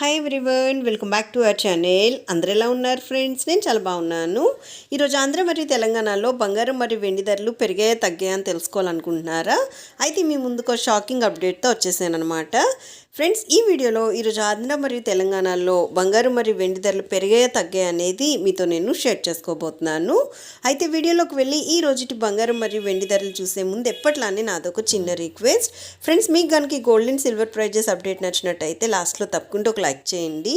Hi everyone welcome back to our channel అందరు ఎలా ఉన్నారు ఫ్రెండ్స్ నేను చాలా బాగున్నాను. ఈరోజు ఆంధ్ర మరియు తెలంగాణలో బంగారం మరియు వెండి ధరలు పెరిగాయా తగ్గాయా అని తెలుసుకోవాలనుకుంటున్నారా? అయితే మీ ముందుకు షాకింగ్ అప్డేట్తో వచ్చేసాను అనమాట ఫ్రెండ్స్ ఈ వీడియోలో ఈరోజు ఆంధ్ర మరియు తెలంగాణలో బంగారం మరియు వెండి ధరలు పెరిగాయా తగ్గాయా అనేది మీతో నేను షేర్ చేసుకోబోతున్నాను. అయితే వీడియోలోకి వెళ్ళి ఈ రోజుటి బంగారం మరియు వెండి ధరలు చూసే ముందు ఎప్పట్లానే నాదొక చిన్న రిక్వెస్ట్. ఫ్రెండ్స్ మీకు కనుక gold and silver prizes update నచ్చినట్టయితే లాస్ట్లో తప్పకుండా ఒక లైక్ చేయండి.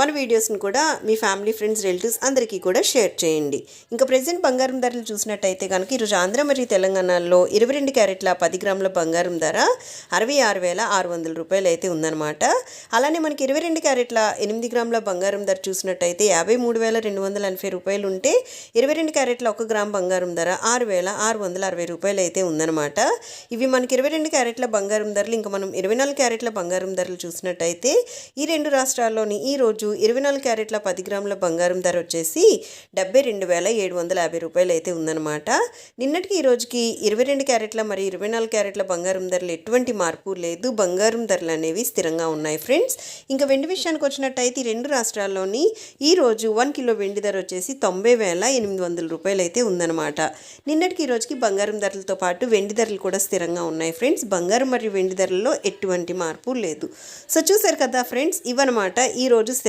మన వీడియోస్ని కూడా మీ ఫ్యామిలీ ఫ్రెండ్స్ రిలేటివ్స్ అందరికీ కూడా షేర్ చేయండి. ఇంకా ప్రజెంట్ బంగారం ధరలు చూసినట్టయితే కనుక ఈరోజు ఆంధ్ర మరియు తెలంగాణలో ఇరవై రెండు క్యారెట్ల పది గ్రాముల బంగారం ధర అరవై ఆరు వేల ఆరు వందల రూపాయలు అయితే ఉందన్నమాట. అలానే మనకి ఇరవై రెండు క్యారెట్ల ఎనిమిది గ్రాముల బంగారం ధర చూసినట్టయితే యాభై మూడు వేల రెండు వందల ఎనభై రూపాయలు ఉంటే ఇరవై రెండు క్యారెట్ల ఒక గ్రామ్ బంగారం ధర ఆరు వేల ఆరు వందల అరవై రూపాయలు అయితే ఉందన్నమాట. ఇవి మనకి ఇరవై రెండు క్యారెట్ల బంగారం ధరలు ఇంకా మనం ఇరవై నాలుగు క్యారెట్ల బంగారం ధరలు చూసినట్టయితే ఈ రెండు రాష్ట్రాల్లోని ఈ రోజు ఇరవై నాలుగు క్యారెట్ల పది గ్రాముల బంగారం ధర వచ్చేసి డెబ్బై రెండు వేల ఏడు వందల యాభై రూపాయలు అయితే ఉందన్నమాట. నిన్నటికి ఈ రోజుకి ఇరవై రెండు క్యారెట్ల మరి ఇరవై నాలుగు క్యారెట్ల బంగారం ధరలు ఎటువంటి మార్పు లేదు. బంగారం ధరలు అనేవి స్థిరంగా ఉన్నాయి ఫ్రెండ్స్. ఇంకా వెండి విషయానికి వచ్చినట్టయితే ఈ రెండు రాష్ట్రాల్లోని ఈ రోజు వన్ కిలో వెండి ధర వచ్చేసి తొంభై వేల ఎనిమిది వందల రూపాయలు అయితే ఉందన్నమాట. నిన్నటికి ఈ రోజుకి బంగారం ధరలతో పాటు వెండి ధరలు కూడా స్థిరంగా ఉన్నాయి ఫ్రెండ్స్. బంగారం మరియు వెండి ధరల్లో ఎటువంటి మార్పు లేదు. సో చూసారు కదా ఫ్రెండ్స్ ఇవన్నమాట ఈ రోజు